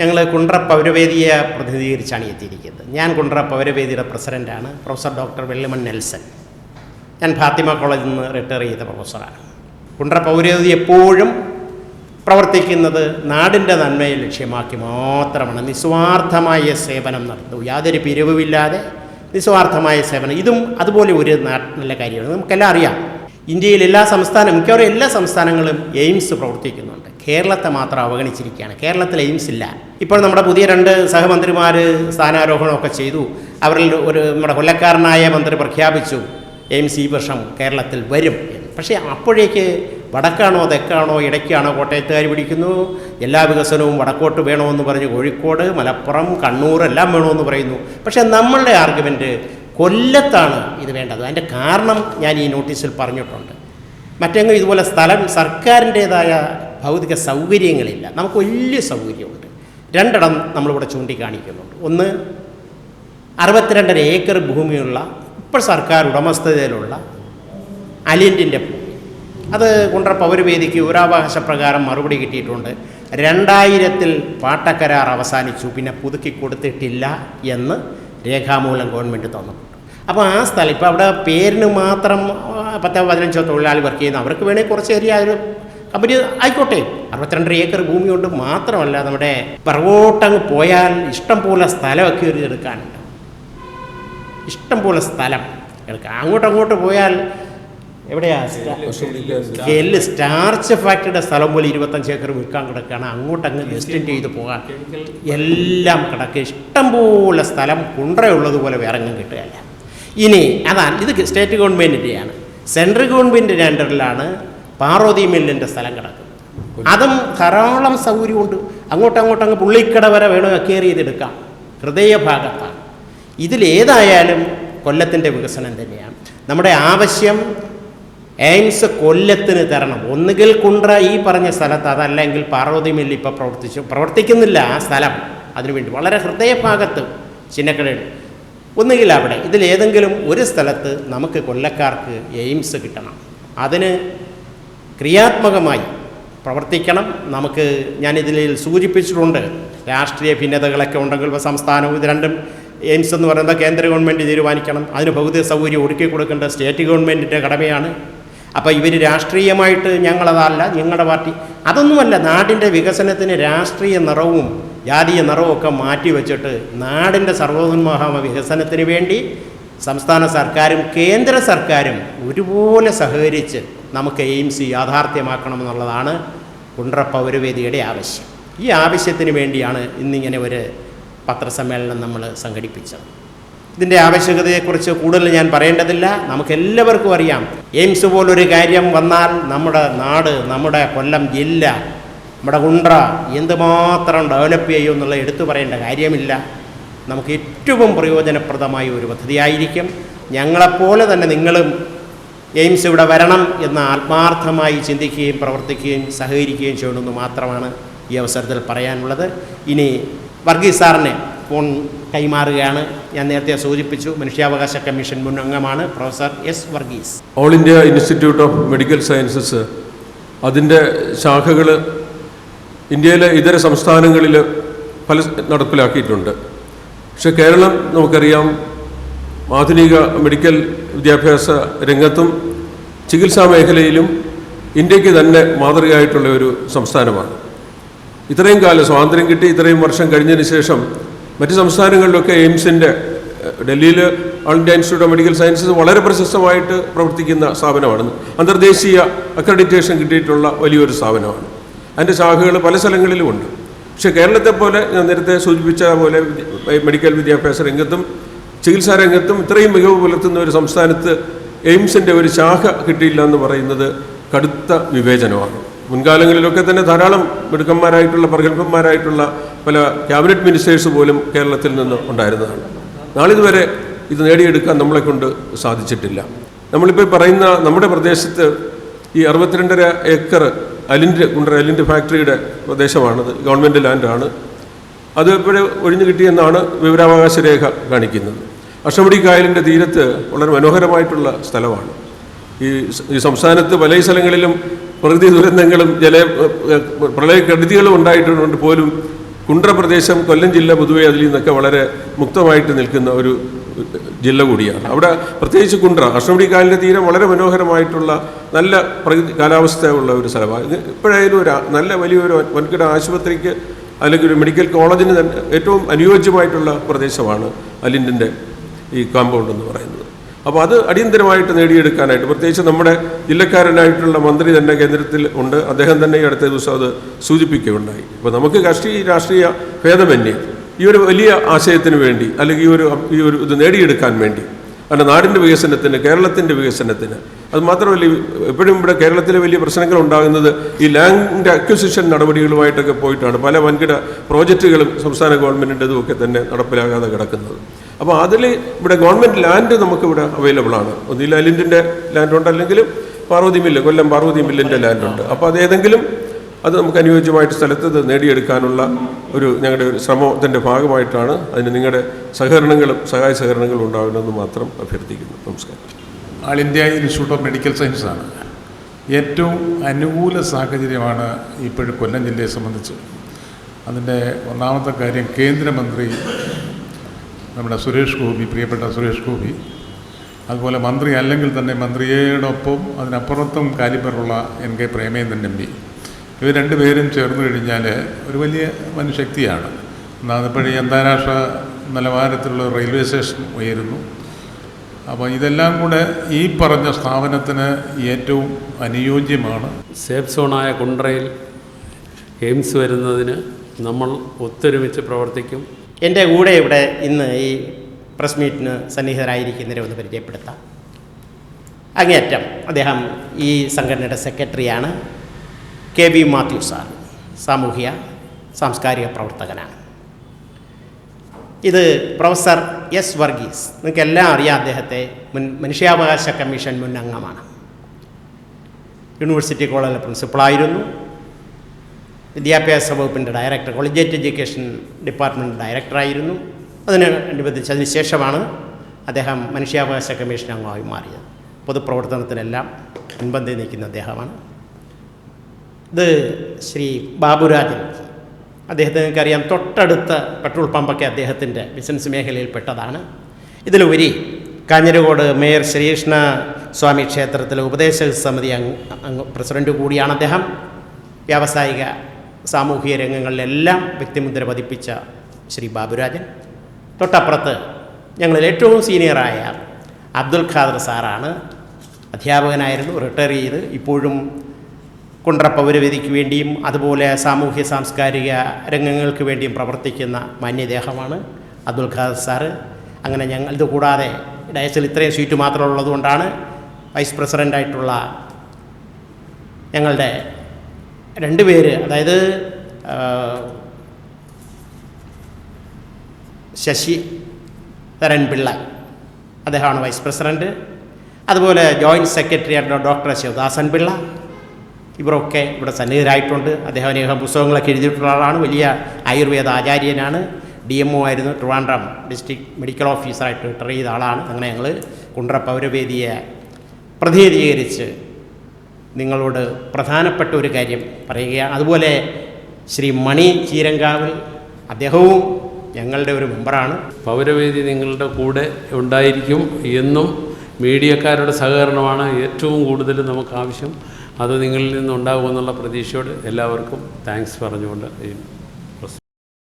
ഞങ്ങൾ കുണ്ട്ര പൗരവേദിയെ പ്രതിനിധീകരിച്ചാണ് എത്തിയിരിക്കുന്നത്. ഞാൻ കുണ്ട്ര പൗരവേദിയുടെ പ്രസിഡന്റാണ് പ്രൊഫസർ ഡോക്ടർ വെള്ളിമൺ നെൽസൺ. ഞാൻ ഫാത്തിമ കോളേജിൽ നിന്ന് റിട്ടയർ ചെയ്ത പ്രൊഫസറാണ്. കുണ്ട്ര പൗരവേദി എപ്പോഴും പ്രവർത്തിക്കുന്നത് നാടിന്റെ നന്മയെ ലക്ഷ്യമാക്കി മാത്രമാണ്. നിസ്വാർത്ഥമായ സേവനം നടത്തും യാതൊരു പിരിവുമില്ലാതെ നിസ്വാർത്ഥമായ സേവനം. ഇതും അതുപോലെ ഒരു നല്ല കാര്യമാണ്. നമുക്കെല്ലാം അറിയാം. ഇന്ത്യയിൽ എല്ലാ സംസ്ഥാനം മിക്കവാറും എല്ലാ സംസ്ഥാനങ്ങളും എയിംസ് പ്രവർത്തിക്കുന്നുണ്ട്. കേരളത്തെ മാത്രം അവഗണിച്ചിരിക്കുകയാണ്. കേരളത്തിലെ എയിംസ് ഇല്ല. ഇപ്പോൾ നമ്മുടെ പുതിയ രണ്ട് സഹമന്ത്രിമാർ സ്ഥാനാരോഹണമൊക്കെ ചെയ്തു. അവരിൽ ഒരു നമ്മുടെ കൊല്ലക്കാരനായ മന്ത്രി പ്രഖ്യാപിച്ചു എയിംസ് ഈ വർഷം കേരളത്തിൽ വരും പക്ഷേ അപ്പോഴേക്ക് വടക്കാണോ തെക്കാണോ ഇടയ്ക്കാണോ കോട്ടയത്തുകാർ പിടിക്കുന്നു. എല്ലാ വികസനവും വടക്കോട്ട് വേണമെന്ന് പറഞ്ഞ് കോഴിക്കോട് മലപ്പുറം കണ്ണൂർ എല്ലാം വേണമെന്ന് പറയുന്നു. പക്ഷേ നമ്മളുടെ ആർഗ്യുമെന്റ് കൊല്ലത്താണ് ഇത് വേണ്ടത്. അതിന്റെ കാരണം ഞാൻ ഈ നോട്ടീസിൽ പറഞ്ഞിട്ടുണ്ട്. മറ്റെങ്ങും ഇതുപോലെ സ്ഥലം സർക്കാരിന്റേതായ ഭൗതിക സൗകര്യങ്ങളില്ല. നമുക്ക് വലിയ സൗകര്യമുണ്ട്. രണ്ടിടം നമ്മളിവിടെ ചൂണ്ടിക്കാണിക്കുന്നുണ്ട്. ഒന്ന് അറുപത്തിരണ്ടര ഏക്കർ ഭൂമിയുള്ള ഇപ്പോൾ സർക്കാർ ഉടമസ്ഥതയിലുള്ള അലിയന്റിന്റെ ഭൂമി. അത് കുണ്ട്ര പൗരവേദിക്ക് വിവരാവകാശ പ്രകാരം മറുപടി കിട്ടിയിട്ടുണ്ട്. രണ്ടായിരത്തിൽ പാട്ടക്കരാർ അവസാനിച്ചു. പിന്നെ പുതുക്കി കൊടുത്തിട്ടില്ല എന്ന് രേഖാമൂലം ഗവൺമെന്റ് തന്നിട്ടുണ്ട്. അപ്പോൾ ആ സ്ഥലം ഇപ്പോൾ അവിടെ പേരിന് മാത്രം പത്തോ പതിനഞ്ചോ തൊഴിലാളി വർക്ക് ചെയ്യുന്ന അവർക്ക് വേണമെങ്കിൽ കുറച്ച് ഏരിയ ഒരു കമ്പനി ആയിക്കോട്ടെ. അറുപത്തിരണ്ടര ഏക്കർ ഭൂമി കൊണ്ട് മാത്രമല്ല നമ്മുടെ പിറകോട്ടങ്ങ് പോയാൽ ഇഷ്ടം പോലെ സ്ഥലമൊക്കെ ഒരു എടുക്കാനുണ്ട് ഇഷ്ടം പോലെ സ്ഥലം എടുക്കാം അങ്ങോട്ട് അങ്ങോട്ട് പോയാൽ എവിടെയാ? സ്റ്റാർച്ച് ഫാക്ടറിയുടെ സ്ഥലം പോലെ ഇരുപത്തഞ്ച് ഏക്കർ വിൽക്കാൻ കിടക്കുകയാണ്. അങ്ങോട്ടങ്ങ് എക്സ്റ്റെൻഡ് ചെയ്ത് പോകാൻ. എല്ലാം കിടക്കുക. ഇഷ്ടം പോലെ സ്ഥലം കുണ്ടറയുള്ളതുപോലെ വേറെ എങ്ങും കിട്ടുകയല്ല. ഇനി അതാണ് ഇത് സ്റ്റേറ്റ് ഗവൺമെന്റിന്റെയാണ് സെൻട്രൽ ഗവൺമെന്റിന്റെ അണ്ടറിലാണ് പാർവതി മില്ലിന്റെ സ്ഥലം കിടക്കും. അതും ധാരാളം സൗകര്യമുണ്ട്. അങ്ങോട്ടും അങ്ങോട്ടും അങ്ങ് പുള്ളിക്കട വരെ വേണോ കയറി ചെയ്തെടുക്കാം ഹൃദയഭാഗത്താണ്. ഇതിലേതായാലും കൊല്ലത്തിന്റെ വികസനം തന്നെയാണ്. നമ്മുടെ ആവശ്യം എയിംസ് കൊല്ലത്തിന് തരണം. ഒന്നുകിൽ കുണ്ട്ര ഈ പറഞ്ഞ സ്ഥലത്ത് അതല്ലെങ്കിൽ പാർവതി മില്ല് ഇപ്പോൾ പ്രവർത്തിച്ചു പ്രവർത്തിക്കുന്നില്ല ആ സ്ഥലം. അതിനുവേണ്ടി വളരെ ഹൃദയഭാഗത്ത് ചിന്നക്കടയിൽ ഒന്നുകിൽ അവിടെ ഇതിലേതെങ്കിലും ഒരു സ്ഥലത്ത് നമുക്ക് കൊല്ലക്കാർക്ക് എയിംസ് കിട്ടണം. അതിന് ക്രിയാത്മകമായി പ്രവർത്തിക്കണം. നമുക്ക് ഞാനിതിൽ സൂചിപ്പിച്ചിട്ടുണ്ട്. രാഷ്ട്രീയ ഭിന്നതകളൊക്കെ ഉണ്ടെങ്കിൽ ഇപ്പോൾ സംസ്ഥാനവും ഇത് രണ്ടും എയിംസ് എന്ന് പറയുന്നത് കേന്ദ്ര ഗവൺമെന്റ് തീരുമാനിക്കണം. അതിന് ഭൗതിക സൗകര്യം ഒരുക്കി കൊടുക്കേണ്ട സ്റ്റേറ്റ് ഗവൺമെന്റിന്റെ കടമയാണ്. അപ്പോൾ ഇവർ രാഷ്ട്രീയമായിട്ട് ഞങ്ങളതല്ല ഞങ്ങളുടെ പാർട്ടി. അതൊന്നുമല്ല നാടിന്റെ വികസനത്തിന് രാഷ്ട്രീയ നിറവും ജാതീയ നിറവും ഒക്കെ മാറ്റി വെച്ചിട്ട് നാടിന്റെ സർവോന്മോഹ വികസനത്തിന് വേണ്ടി സംസ്ഥാന സർക്കാരും കേന്ദ്ര സർക്കാരും ഒരുപോലെ സഹകരിച്ച് നമുക്ക് എയിംസ് യാഥാർത്ഥ്യമാക്കണമെന്നുള്ളതാണ് കുണ്ട്ര പൗരവേദിയുടെ ആവശ്യം. ഈ ആവശ്യത്തിന് വേണ്ടിയാണ് ഇന്നിങ്ങനെ ഒരു പത്രസമ്മേളനം നമ്മൾ സംഘടിപ്പിച്ചത്. ഇതിന്റെ ആവശ്യകതയെക്കുറിച്ച് കൂടുതൽ ഞാൻ പറയേണ്ടതില്ല. നമുക്കെല്ലാവർക്കും അറിയാം. എയിംസ് പോലൊരു കാര്യം വന്നാൽ നമ്മുടെ നാട് നമ്മുടെ കൊല്ലം ജില്ല നമ്മുടെ കുണ്ട്ര എന്തുമാത്രം ഡെവലപ്പ് ചെയ്യും എന്നുള്ള എടുത്തു പറയേണ്ട കാര്യമില്ല. നമുക്ക് ഏറ്റവും പ്രയോജനപ്രദമായ ഒരു പദ്ധതിയായിരിക്കും. ഞങ്ങളെപ്പോലെ തന്നെ നിങ്ങളും എയിംസ് ഇവിടെ വരണം എന്ന് ആത്മാർത്ഥമായി ചിന്തിക്കുകയും പ്രവർത്തിക്കുകയും സഹകരിക്കുകയും ചെയ്യണമെന്ന് മാത്രമാണ് ഈ അവസരത്തിൽ പറയാനുള്ളത്. ഇനി വർഗീസ് സാറിനെ ഫോൺ കൈമാറുകയാണ്. ഞാൻ നേരത്തെ സൂചിപ്പിച്ചു മനുഷ്യാവകാശ കമ്മീഷൻ മുൻ അംഗമാണ് professor S Varghese. All India Institute of Medical Sciences അതിന്റെ ശാഖകൾ ഇന്ത്യയിലെ ഇതര സംസ്ഥാനങ്ങളിൽ പല നടപ്പിലാക്കിയിട്ടുണ്ട്. പക്ഷേ കേരളം നമുക്കറിയാം ആധുനിക മെഡിക്കൽ വിദ്യാഭ്യാസ രംഗത്തും ചികിത്സാ മേഖലയിലും ഇന്ത്യയ്ക്ക് തന്നെ മാതൃകയായിട്ടുള്ള ഒരു സംസ്ഥാനമാണ്. ഇത്രയും കാലം സ്വാതന്ത്ര്യം കിട്ടി ഇത്രയും വർഷം കഴിഞ്ഞതിന് ശേഷം മറ്റ് സംസ്ഥാനങ്ങളിലൊക്കെ എയിംസിന്റെ ഡൽഹിയിൽ All India Institute of Medical Sciences വളരെ പ്രശസ്തമായിട്ട് പ്രവർത്തിക്കുന്ന സ്ഥാപനമാണ്. അന്തർദേശീയ അക്രഡിറ്റേഷൻ കിട്ടിയിട്ടുള്ള വലിയൊരു സ്ഥാപനമാണ്. അതിന്റെ ശാഖകൾ പല സ്ഥലങ്ങളിലുമുണ്ട്. പക്ഷേ കേരളത്തെ പോലെ ഞാൻ നേരത്തെ സൂചിപ്പിച്ച പോലെ മെഡിക്കൽ വിദ്യാഭ്യാസ രംഗത്തും ചികിത്സാ രംഗത്തും ഇത്രയും മികവ് പുലർത്തുന്ന ഒരു സംസ്ഥാനത്ത് എയിംസിന്റെ ഒരു ശാഖ കിട്ടിയില്ല എന്ന് പറയുന്നത് കടുത്ത വിവേചനമാണ്. മുൻകാലങ്ങളിലൊക്കെ തന്നെ ധാരാളം മിടുക്കന്മാരായിട്ടുള്ള പ്രഗത്ഭന്മാരായിട്ടുള്ള പല ക്യാബിനറ്റ് മിനിസ്റ്റേഴ്സ് പോലും കേരളത്തിൽ നിന്ന് ഉണ്ടായിരുന്നതാണ്. നാളിതുവരെ ഇത് നേടിയെടുക്കാൻ നമ്മളെ കൊണ്ട് സാധിച്ചിട്ടില്ല. നമ്മളിപ്പോൾ പറയുന്ന നമ്മുടെ പ്രദേശത്ത് ഈ അറുപത്തിരണ്ടര ഏക്കർ അലിന്റെ കുണ്ടറ അലിന്റെ ഫാക്ടറിയുടെ പ്രദേശമാണത് ഗവൺമെന്റ് ലാൻഡാണ്. അത് ഇപ്പോഴും ഒഴിഞ്ഞു കിട്ടിയെന്നാണ് വിവരാവകാശ രേഖ കാണിക്കുന്നത്. അഷ്ടമുടി കായലിന്റെ തീരത്ത് വളരെ മനോഹരമായിട്ടുള്ള സ്ഥലമാണ്. ഈ ഈ സംസ്ഥാനത്ത് പല സ്ഥലങ്ങളിലും പ്രകൃതി ദുരന്തങ്ങളും ജല പ്രളയക്കെടുതികളും ഉണ്ടായിട്ടുണ്ട് പോലും കുണ്ട്ര പ്രദേശം കൊല്ലം ജില്ല പൊതുവെ അതിൽ നിന്നൊക്കെ വളരെ മുക്തമായിട്ട് നിൽക്കുന്ന ഒരു ജില്ല കൂടിയാണ്. അവിടെ പ്രത്യേകിച്ച് കുണ്ട്ര അഷ്ടമുടിക്കാലിന്റെ തീരം വളരെ മനോഹരമായിട്ടുള്ള നല്ല പ്രകൃതി കാലാവസ്ഥയുള്ള ഒരു സ്ഥലമാണ്. ഇപ്പോഴായാലും ഒരു നല്ല വലിയൊരു വൻകിട ആശുപത്രിക്ക് അല്ലെങ്കിൽ ഒരു മെഡിക്കൽ കോളേജിന് തന്നെ ഏറ്റവും അനുയോജ്യമായിട്ടുള്ള പ്രദേശമാണ് അലിൻഡിന്റെ ഈ കോമ്പൗണ്ട് എന്ന് പറയുന്നത്. അപ്പോൾ അത് അടിയന്തരമായിട്ട് നേടിയെടുക്കാനായിട്ട് പ്രത്യേകിച്ച് നമ്മുടെ ജില്ലക്കാരനായിട്ടുള്ള മന്ത്രി തന്നെ കേന്ദ്രത്തിൽ ഉണ്ട്. അദ്ദേഹം തന്നെ ഈ അടുത്ത ദിവസം അത് സൂചിപ്പിക്കുകയുണ്ടായി. അപ്പോൾ നമുക്ക് രാഷ്ട്രീയ രാഷ്ട്രീയ ഭേദമന്യേ ഈ ഒരു വലിയ ആശയത്തിന് വേണ്ടി അല്ലെങ്കിൽ ഈ ഒരു ഈ ഒരു ഇത് നേടിയെടുക്കാൻ വേണ്ടി അല്ല നാടിന്റെ വികസനത്തിന് കേരളത്തിന്റെ വികസനത്തിന് അത് മാത്രമല്ല എപ്പോഴും ഇവിടെ കേരളത്തിലെ വലിയ പ്രശ്നങ്ങൾ ഉണ്ടാകുന്നത് ഈ ലാൻഡ് അക്വിസിഷൻ നടപടികളുമായിട്ടൊക്കെ പോയിട്ടാണ്. പല വൻകിട പ്രോജക്റ്റുകളും സംസ്ഥാന ഗവൺമെന്റിന്റെതും ഒക്കെ തന്നെ നടപ്പിലാകാതെ കിടക്കുന്നത്. അപ്പോൾ അതിൽ ഇവിടെ ഗവൺമെന്റ് ലാൻഡ് നമുക്കിവിടെ അവൈലബിൾ ആണ്. ഒന്നിൽ അലിൻഡിന്റെ ലാൻഡ് ഉണ്ട് അല്ലെങ്കിൽ പാർവതി മില്ല് കൊല്ലം പാർവതി മില്ലിന്റെ ലാൻഡ് ഉണ്ട്. അപ്പോൾ അത് ഏതെങ്കിലും അത് നമുക്ക് അനുയോജ്യമായിട്ട് സ്ഥലത്ത് നേടിയെടുക്കാനുള്ള ഒരു ഞങ്ങളുടെ ഒരു ശ്രമത്തിന്റെ ഭാഗമായിട്ടാണ് അതിന് നിങ്ങളുടെ സഹകരണങ്ങളും സഹായ സഹകരണങ്ങളും ഉണ്ടാകണമെന്ന് മാത്രം അഭ്യർത്ഥിക്കുന്നു. നമസ്കാരം. All India Institute of Medical സയൻസാണ്. ഏറ്റവും അനുകൂല സാഹചര്യമാണ് ഇപ്പോഴും കൊല്ലം ജില്ലയെ സംബന്ധിച്ച്. അതിന്റെ ഒന്നാമത്തെ കാര്യം കേന്ദ്രമന്ത്രി നമ്മുടെ സുരേഷ് ഗോപി പ്രിയപ്പെട്ട സുരേഷ് ഗോപി. അതുപോലെ മന്ത്രി അല്ലെങ്കിൽ തന്നെ മന്ത്രിയോടൊപ്പം അതിനപ്പുറത്തും കാലിബറുള്ള N K Premendran M P. ഇവർ രണ്ടുപേരും ചേർന്ന് കഴിഞ്ഞാൽ ഒരു വലിയ വൻശക്തിയാണ് എന്നാൽ ഈ അന്താരാഷ്ട്ര നിലവാരത്തിലുള്ള റെയിൽവേ സ്റ്റേഷൻ ഉയരുന്നു. അപ്പോൾ ഇതെല്ലാം കൂടെ ഈ പറഞ്ഞ സ്ഥാപനത്തിന് ഏറ്റവും അനുയോജ്യമാണ്. സേഫ് സോണായ കുണ്ട്രയിൽ എയിംസ് വരുന്നതിന് നമ്മൾ ഒത്തൊരുമിച്ച് പ്രവർത്തിക്കും. എന്റെ കൂടെ ഇവിടെ ഇന്ന് ഈ പ്രസ് മീറ്റിന് സന്നിഹിതരായിരിക്കുന്നവരെ ഒന്ന് പരിചയപ്പെടുത്താം. അങ്ങേയറ്റം അദ്ദേഹം ഈ സംഘടനയുടെ സെക്രട്ടറിയാണ്. കെ വി മാത്യു സാർ സാമൂഹ്യ സാംസ്കാരിക പ്രവർത്തകനാണ്. ഇത് പ്രൊഫസർ എസ് വർഗീസ്. നിങ്ങൾക്ക് എല്ലാം അറിയാം അദ്ദേഹത്തെ മുൻ മനുഷ്യാവകാശ കമ്മീഷൻ മുൻ അംഗമാണ് യൂണിവേഴ്സിറ്റി കോളേജിലെ പ്രിൻസിപ്പളായിരുന്നു വിദ്യാഭ്യാസ വകുപ്പിന്റെ ഡയറക്ടർ കോളേജിയറ്റ് എഡ്യൂക്കേഷൻ ഡിപ്പാർട്ട്മെന്റ് ഡയറക്ടറായിരുന്നു അതിന് അനുബന്ധിച്ച് അതിനുശേഷമാണ് അദ്ദേഹം മനുഷ്യാവകാശ കമ്മീഷൻ അംഗമായി മാറിയത്. പൊതുപ്രവർത്തനത്തിനെല്ലാം മുൻപന്തി നിൽക്കുന്ന അദ്ദേഹമാണ്. ഇത് ശ്രീ ബാബുരാജൻ. അദ്ദേഹത്തെ നിങ്ങൾക്കറിയാം തൊട്ടടുത്ത പെട്രോൾ പമ്പൊക്കെ അദ്ദേഹത്തിന്റെ ബിസിനസ് മേഖലയിൽപ്പെട്ടതാണ്. ഇതിലുപരി കാഞ്ഞിരകോട് മേയർ ശ്രീകൃഷ്ണ സ്വാമി ക്ഷേത്രത്തിലെ ഉപദേശക സമിതി അംഗ പ്രസിഡന്റ് കൂടിയാണ് അദ്ദേഹം. വ്യാവസായിക സാമൂഹിക രംഗങ്ങളിലെല്ലാം വ്യക്തിമുദ്ര പതിപ്പിച്ച ശ്രീ ബാബുരാജൻ. തൊട്ടപ്പുറത്ത് ഞങ്ങളിൽ ഏറ്റവും സീനിയറായ അബ്ദുൽ ഖാദർ സാറാണ്. അധ്യാപകനായിരുന്നു റിട്ടയർ ചെയ്ത് ഇപ്പോഴും കുണ്ട്ര പൗരവേദിക്ക് വേണ്ടിയും അതുപോലെ സാമൂഹ്യ സാംസ്കാരിക രംഗങ്ങൾക്ക് വേണ്ടിയും പ്രവർത്തിക്കുന്ന മാന്യദേഹമാണ് അബ്ദുൽ ഖാദർ സാറ്. അങ്ങനെ ഞങ്ങൾ ഇത് കൂടാതെ ഡയസിൽ ഇത്രയും സീറ്റ് മാത്രം ഉള്ളതുകൊണ്ടാണ് വൈസ് പ്രസിഡന്റായിട്ടുള്ള ഞങ്ങളുടെ രണ്ട് പേര് അതായത് ശശി ധരൻ പിള്ള അദ്ദേഹമാണ് വൈസ് പ്രസിഡന്റ് അതുപോലെ ജോയിന്റ് സെക്രട്ടറി ആയിട്ടുള്ള ഡോക്ടർ ശിവദാസൻ പിള്ള ഇവരൊക്കെ ഇവിടെ സന്നിഹിതരായിട്ടുണ്ട്. അദ്ദേഹം അനേകം പുസ്തകങ്ങളൊക്കെ എഴുതിയിട്ടുള്ള ആളാണ്. വലിയ ആയുർവേദ ആചാര്യനാണ്. ഡി എം ഒ ആയിരുന്നു. ട്രിവാൻഡ്രം ഡിസ്ട്രിക്ട് മെഡിക്കൽ ഓഫീസറായിട്ട് റിട്ടയർ ചെയ്ത ആളാണ്. അങ്ങനെ ഞങ്ങൾ കുണ്ട്ര പൗരവേദിയെ പ്രതിനിധീകരിച്ച് നിങ്ങളോട് പ്രധാനപ്പെട്ട ഒരു കാര്യം പറയുകയാണ്. അതുപോലെ ശ്രീ മണി ചീരങ്കാവിൽ അദ്ദേഹവും ഞങ്ങളുടെ ഒരു മെമ്പറാണ് പൗരവേദി നിങ്ങളുടെ കൂടെ ഉണ്ടായിരിക്കും എന്നും മീഡിയക്കാരുടെ സഹകരണമാണ് ഏറ്റവും കൂടുതൽ നമുക്ക് ആവശ്യം. അത് നിങ്ങളിൽ നിന്നുണ്ടാകുമെന്നുള്ള പ്രതീക്ഷയോട് എല്ലാവർക്കും താങ്ക്സ് പറഞ്ഞുകൊണ്ട്